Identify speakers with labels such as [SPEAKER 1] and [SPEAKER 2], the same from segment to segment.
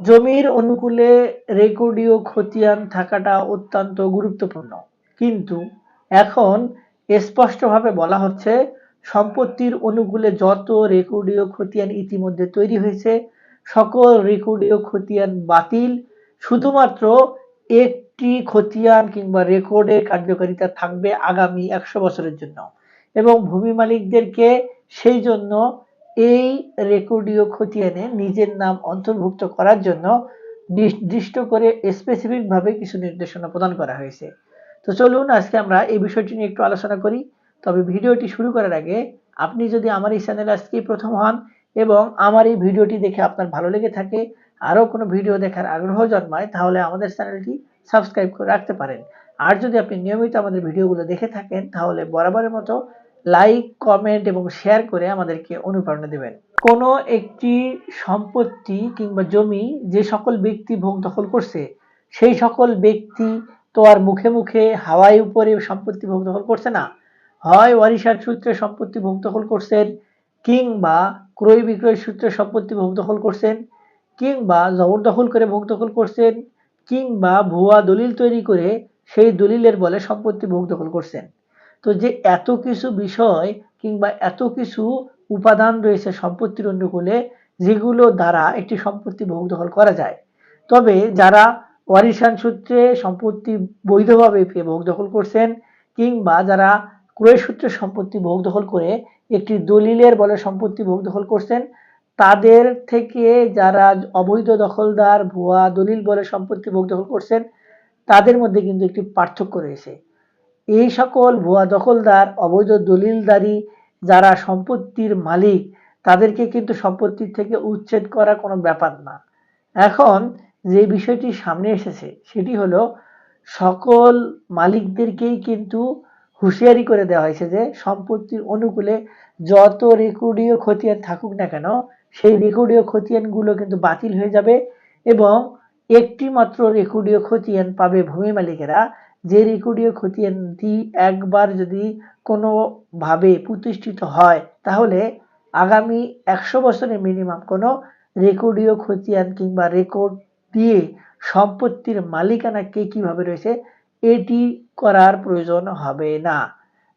[SPEAKER 1] জমির অনুকূলে রেকর্ডীয় খতিয়ান থাকাটা অত্যন্ত গুরুত্বপূর্ণ। কিন্তু এখন স্পষ্টভাবে বলা হচ্ছে, সম্পত্তির অনুকূলে যত রেকর্ডীয় খতিয়ান ইতিমধ্যে তৈরি হয়েছে, সকল রেকর্ডীয় খতিয়ান বাতিল। শুধুমাত্র একটি খতিয়ান কিংবা রেকর্ডের কার্যকারিতা থাকবে আগামী একশো বছরের জন্য এবং ভূমি মালিকদেরকে সেই জন্য এই রেকর্ডীয় খতিয়ানে নিজের নাম অন্তর্ভুক্ত করার জন্য নির্দিষ্ট করে স্পেসিফিকভাবে কিছু নির্দেশনা প্রদান করা হয়েছে। তো চলুন আজকে আমরা এই বিষয়টি নিয়ে একটু আলোচনা করি। তবে ভিডিওটি শুরু করার আগে আপনি যদি আমার এই চ্যানেলে আজকেই প্রথম হন এবং আমার এই ভিডিওটি দেখে আপনার ভালো লেগে থাকে, আরও কোনো ভিডিও দেখার আগ্রহ জন্মায়, তাহলে আমাদের চ্যানেলটি সাবস্ক্রাইব করে রাখতে পারেন। আর যদি আপনি নিয়মিত আমাদের ভিডিওগুলো দেখে থাকেন, তাহলে বরাবরের মতো লাইক কমেন্ট এবং শেয়ার করে আমাদেরকে অনুপ্রেরণা দেবেন। কোনো একটি সম্পত্তি কিংবা জমি যে সকল ব্যক্তি ভোগ দখল করছে, সেই সকল ব্যক্তি তো আর মুখে মুখে হাওয়ায় উপরে সম্পত্তি ভোগ দখল করছে না। হয় ওয়ারিশার সূত্রে সম্পত্তি ভোগ দখল করছেন কিংবা ক্রয় বিক্রয় সূত্রে সম্পত্তি ভোগ দখল করছেন, কিংবা জবরদখল করে ভোগ দখল করছেন, কিংবা ভুয়া দলিল তৈরি করে সেই দলিলের বলে সম্পত্তি ভোগ দখল করছেন। তো যে এত কিছু বিষয় কিংবা এত কিছু উপাদান রয়েছে সম্পত্তির অনুকূলে যেগুলো দ্বারা একটি সম্পত্তি ভোগ দখল করা যায়। তবে যারা ওয়ারিশান সূত্রে সম্পত্তি বৈধভাবে পেয়ে ভোগ দখল করছেন কিংবা যারা ক্রয় সূত্রে সম্পত্তি ভোগ দখল করে একটি দলিলের বলে সম্পত্তি ভোগ দখল করছেন, তাদের থেকে যারা অবৈধ দখলদার, ভুয়া দলিল বলে সম্পত্তি ভোগ দখল করছেন, তাদের মধ্যে কিন্তু একটি পার্থক্য রয়েছে। এই সকল ভুয়া দখলদার, অবৈধ দলিলদারি যারা সম্পত্তির মালিক, তাদেরকে কিন্তু সম্পত্তির থেকে উচ্ছেদ করা কোনো ব্যাপার না। এখন যে বিষয়টি সামনে এসেছে, সেটি হলো সকল মালিকদেরকেই কিন্তু হুঁশিয়ারি করে দেওয়া হয়েছে যে সম্পত্তির অনুকূলে যত রেকর্ডীয় খতিয়ান থাকুক না কেন, সেই রেকর্ডীয় খতিয়ানগুলো কিন্তু বাতিল হয়ে যাবে এবং একটি মাত্র রেকর্ডীয় খতিয়ান পাবে ভূমি মালিকেরা যে রেকর্ডীয় খতিয়ানটি একবার যদি কোনোভাবে প্রতিষ্ঠিত হয়, তাহলে আগামী একশো বছরে মিনিমাম কোনো রেকর্ডীয় খতিয়ান কিংবা রেকর্ড দিয়ে সম্পত্তির মালিকানা কে কীভাবে রয়েছে, এটি করার প্রয়োজন হবে না।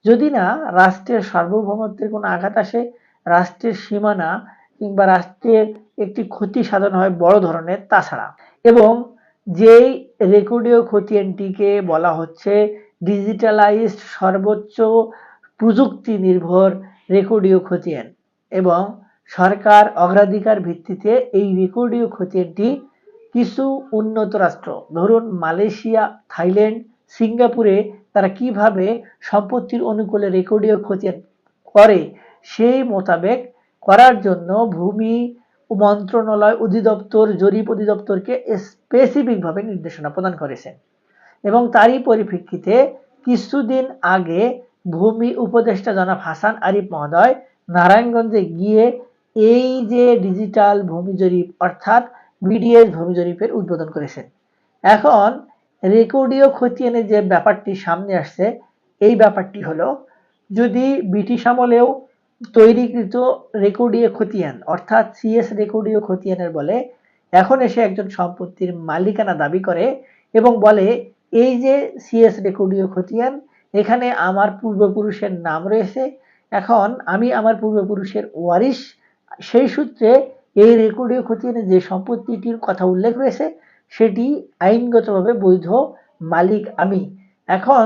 [SPEAKER 1] যদি না, রাষ্ট্রের সার্বভৌমত্বের কোনো আঘাত আসে, রাষ্ট্রের সীমানা কিংবা রাষ্ট্রের একটি ক্ষতি সাধন হয় বড় ধরনের, তাছাড়া। এবং যেই রেকর্ডীয় খতিয়ানটিকে বলা হচ্ছে ডিজিটালাইজড সর্বোচ্চ প্রযুক্তি নির্ভর রেকর্ডীয় খতিয়ান এবং সরকার অগ্রাধিকার ভিত্তিতে এই রেকর্ডীয় খতিয়ানটি কিছু উন্নত রাষ্ট্র, ধরুন মালয়েশিয়া, থাইল্যান্ড, সিঙ্গাপুরে তারা কীভাবে সম্পত্তির অনুকূলে রেকর্ডীয় খতিয়ান করে সেই মোতাবেক করার জন্য ভূমি মন্ত্রণালয় অধিদপ্তর, জরিপ অধিদপ্তরকে স্পেসিফিকভাবে নির্দেশনা প্রদান করেছেন এবং তারই পরিপ্রেক্ষিতে কিছুদিন আগে ভূমি উপদেষ্টা জনাব হাসান আরিফ মহোদয় নারায়ণগঞ্জে গিয়ে এই যে ডিজিটাল ভূমি জরিপ অর্থাৎ বিডিএস ভূমি জরিপের উদ্বোধন করেছেন। এখন রেকর্ডীয় খতিয়ানের যে ব্যাপারটি সামনে আসছে। এই ব্যাপারটি হলো, যদি ব্রিটিশ আমলেও তৈরিকৃত রেকর্ডীয় খতিয়ান, অর্থাৎ সিএস রেকর্ডীয় খতিয়ানের বলে, এখন এসে একজন সম্পত্তির মালিকানা দাবি করে এবং বলে, এই যে সিএস রেকর্ডীয় খতিয়ান, এখানে আমার পূর্বপুরুষের নাম রয়েছে, এখন আমি আমার পূর্বপুরুষের ওয়ারিশ, সেই সূত্রে এই রেকর্ডীয় খতিয়ানে যে সম্পত্তিটির কথা উল্লেখ রয়েছে, সেটি আইনগতভাবে বৈধ মালিক আমি। এখন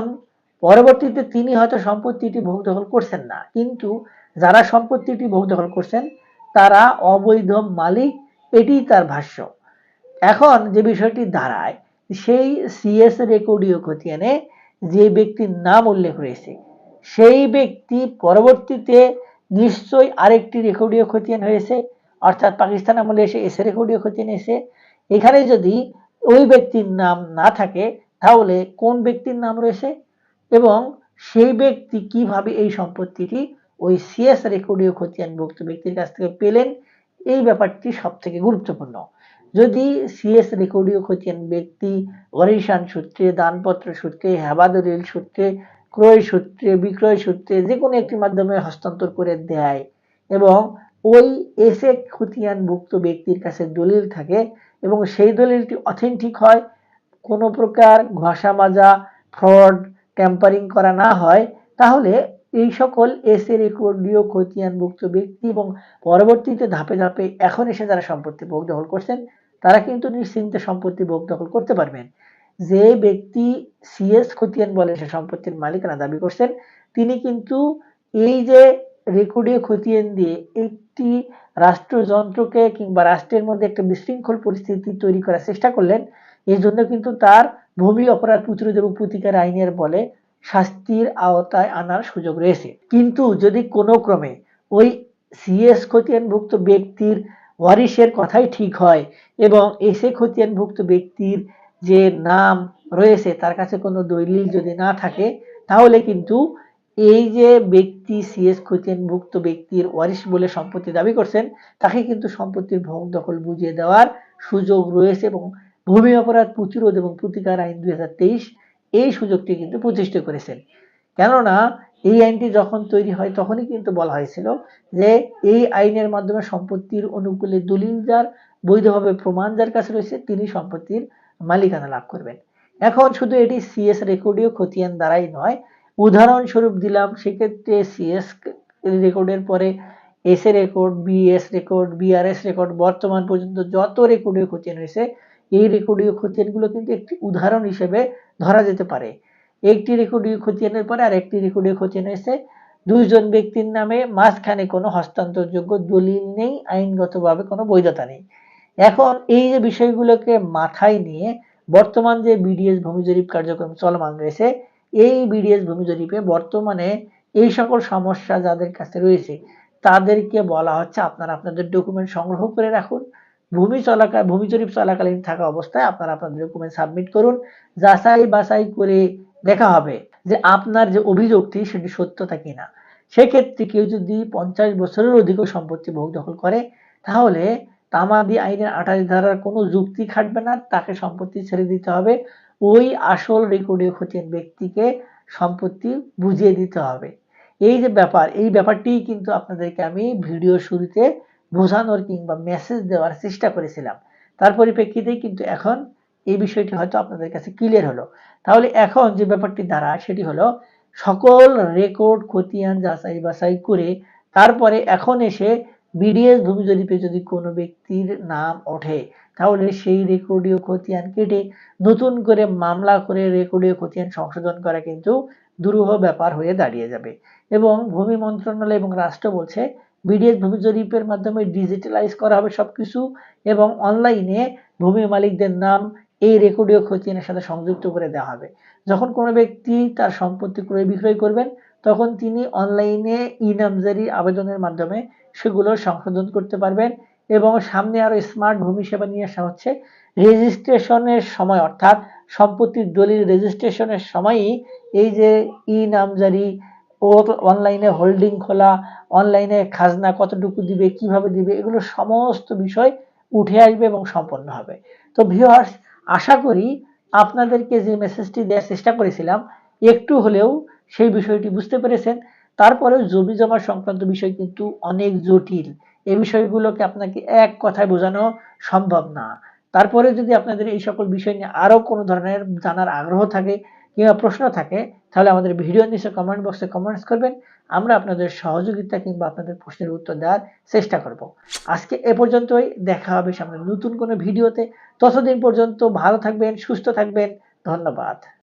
[SPEAKER 1] পরবর্তীতে তিনি হয়তো সম্পত্তিটি ভোগ দখল করছেন না, কিন্তু যারা সম্পত্তিটি ভোগ দখল করছেন, তারা অবৈধ মালিক এটি তার ভাষ্য। এখন যে বিষয়টি দাঁড়ায়, সেই সিএস রেকর্ডীয় খতিয়ানে যে ব্যক্তির নাম উল্লেখ রয়েছে, সেই ব্যক্তি পরবর্তীতে নিশ্চয়ই আরেকটি রেকর্ডীয় খতিয়ান হয়েছে, অর্থাৎ পাকিস্তান আমলে এসে এসে রেকর্ডীয় খতিয়ান এসে এখানে যদি ওই ব্যক্তির নাম না থাকে, তাহলে কোন ব্যক্তির নাম রয়েছে এবং সেই ব্যক্তি কীভাবে এই সম্পত্তিটি ওই সিএস রেকর্ডীয় খতিয়ানভুক্ত ব্যক্তির কাছ থেকে পেলেন, এই ব্যাপারটি সব থেকে গুরুত্বপূর্ণ। যদি সিএস রেকর্ডীয় খতিয়ান ব্যক্তি অরিশান সূত্রে, দানপত্র সূত্রে হেবাদলিল সূত্রে, ক্রয় সূত্রে, বিক্রয় সূত্রে যে কোনো একটি মাধ্যমে হস্তান্তর করে দেয় এবং ওই এসে খতিয়ানভুক্ত ব্যক্তির কাছে দলিল থাকে এবং সেই দলিলটি অথেন্টিক হয়, কোনো প্রকার ঘষা মাজা ফ্রড ট্যাম্পারিং করা না হয়, তাহলে এই সকল এস এসে রেকর্ডীয় খতিয়ানভুক্ত ব্যক্তি এবং পরবর্তীতে ধাপে ধাপে এখন এসে যারা সম্পত্তি ভোগ দখল করছেন, তারা কিন্তু নিশ্চিন্তে সম্পত্তি ভোগ দখল করতে পারবেন। যে ব্যক্তি সিএস খতিয়ান বলে সে সম্পত্তির মালিকানা দাবি করছেন, তিনি কিন্তু এই যে রেকর্ডীয় খতিয়ান দিয়ে একটি রাষ্ট্রযন্ত্রকে কিংবা রাষ্ট্রের মধ্যে একটা বিশৃঙ্খল পরিস্থিতি তৈরি করার চেষ্টা করলেন এই জন্য কিন্তু তার ভূমি অপরাধ প্রতিরোধ এবং প্রতিকার আইনের বলে শাস্তির আওতায় আনার সুযোগ রয়েছে। কিন্তু যদি কোনো ক্রমে ওই সিএস খতিয়ানভুক্ত ব্যক্তির ওয়ারিশের কথাই ঠিক হয় এবং এসে খতিয়ানভুক্ত ব্যক্তির যে নাম রয়েছে তার কাছে কোনো দলিল যদি না থাকে, তাহলে কিন্তু এই যে ব্যক্তি সিএস খতিয়ানভুক্ত ব্যক্তির ওয়ারিশ বলে সম্পত্তি দাবি করছেন, তাকে কিন্তু সম্পত্তির ভোগ দখল বুঝিয়ে দেওয়ার সুযোগ রয়েছে এবং ভূমি অপরাধ প্রতিরোধ এবং প্রতিকার আইন দুই হাজার তেইশ এই সুযোগটি কিন্তু প্রতিষ্ঠা করেছেন। কেননা এই আইনটি যখন তৈরি হয়, তখনই কিন্তু বলা হয়েছিল যে এই আইনের মাধ্যমে সম্পত্তির অনুকূলে দলিল যার, বৈধভাবে প্রমাণ যার কাছে রয়েছে, তিনি সম্পত্তির মালিকানা লাভ করবেন। এখন শুধু এটি সিএস রেকর্ডীয় খতিয়ান দ্বারাই নয়, উদাহরণস্বরূপ দিলাম, সেক্ষেত্রে সিএস রেকর্ডের পরে S A record BS record BRS record, বর্তমান পর্যন্ত যত রেকর্ডীয় খতিয়ান রয়েছে এই রেকর্ডীয় খতিয়ানগুলো কিন্তু একটি উদাহরণ হিসেবে ধরা যেতে পারে। একটি রেকর্ডীয় খতিয়ানের পরে আর একটি রেকর্ডীয় খতিয়ান হয়েছে দুইজন ব্যক্তির নামে মাঝখানে কোনো হস্তান্তরযোগ্য দলিল নেই, আইনগতভাবে কোনো বৈধতা নেই। এখন এই যে বিষয়গুলোকে মাথায় নিয়ে বর্তমান যে বিডিএস ভূমি জরিপ কার্যক্রম চলমান রয়েছে, এই বিডিএস ভূমি জরিপে বর্তমানে এই সকল সমস্যা যাদের কাছে রয়েছে, তাদেরকে বলা হচ্ছে আপনারা আপনাদের ডকুমেন্ট সংগ্রহ করে রাখুন। ভূমি চলাকাল ভূমি জরিপ চলাকালীন থাকা অবস্থায় আপনারা আপনাদের ডকুমেন্ট সাবমিট করুন। যাচাই বাছাই করে দেখা হবে যে আপনার যে অভিযোগটি, সেটি সত্যতা কিনা। সেক্ষেত্রে কেউ যদি পঞ্চাশ বছরের অধিক সম্পত্তি ভোগ দখল করে, তাহলে তামাদি আইনের আঠাশ ধারার কোনো যুক্তি খাটবে না। তাকে সম্পত্তি ছেড়ে দিতে হবে। ওই আসল রেকর্ডীয় খতিয়ান ব্যক্তিকে সম্পত্তি বুঝিয়ে দিতে হবে। এই যে ব্যাপার, এই ব্যাপারটি কিন্তু আপনাদেরকে আমি ভিডিও শুরুতে বোঝানোর কিংবা মেসেজ দেওয়ার চেষ্টা করেছিলাম। তার পরিপ্রেক্ষিতেই কিন্তু এখন এই বিষয়টি হয়তো আপনাদের কাছে ক্লিয়ার হলো। তাহলে এখন যে ব্যাপারটি দাঁড়ায় সেটি হলো সকল রেকর্ড খতিয়ান, যাচাই বাছাই করে তারপরে এখন এসে বিডিএস ভূমি জরিপে যদি কোনো ব্যক্তির নাম ওঠে, তাহলে সেই রেকর্ডীয় খতিয়ান কেটে নতুন করে মামলা করে রেকর্ডীয় খতিয়ান সংশোধন করা কিন্তু দুরূহ ব্যাপার হয়ে দাঁড়িয়ে যাবে। এবং ভূমি মন্ত্রণালয় এবং রাষ্ট্র বলছে বিডিএস ভূমি জরিপের মাধ্যমে ডিজিটালাইজ করা হবে সবকিছু এবং অনলাইনে ভূমি মালিকদের নাম এই রেকর্ডীয় খতিয়ানের সাথে সংযুক্ত করে দেওয়া হবে। যখন কোনো ব্যক্তি তার সম্পত্তি ক্রয় বিক্রয় করবেন, তখন তিনি অনলাইনে ই নামজারি আবেদনের মাধ্যমে সেগুলো সংশোধন করতে পারবেন এবং সামনে আরও স্মার্ট ভূমি সেবা নিয়ে আসা হচ্ছে। রেজিস্ট্রেশনের সময় অর্থাৎ সম্পত্তির দলিল রেজিস্ট্রেশনের সময়ই এই যে ই নামজারি ও অনলাইনে হোল্ডিং খোলা অনলাইনে খাজনা কতটুকু দিবে, কীভাবে দিবে, এগুলো সমস্ত বিষয় উঠে আসবে এবং সম্পন্ন হবে। তো ভিউয়ার্স আশা করি আপনাদেরকে যে মেসেজটি দেওয়ার চেষ্টা করেছিলাম, একটু হলেও সেই বিষয়টি বুঝতে পেরেছেন। তারপরেও জমি জমা সংক্রান্ত বিষয় কিন্তু অনেক জটিল। এই বিষয়গুলোকে আপনাকে এক কথায় বোঝানো সম্ভব না। তারপরে যদি আপনাদের এই সকল বিষয় নিয়ে আরও কোনো ধরনের জানার আগ্রহ থাকে কিংবা প্রশ্ন থাকে তাহলে আমাদের ভিডিও নিচে কমেন্ট বক্সে কমেন্টস করবেন। আমরা আপনাদের সহযোগিতা কিংবা আপনাদের প্রশ্নের উত্তর দেওয়ার চেষ্টা করব। আজকে এ পর্যন্তই, দেখা হবে সামনে নতুন কোনো ভিডিওতে ততদিন পর্যন্ত ভালো থাকবেন, সুস্থ থাকবেন। ধন্যবাদ।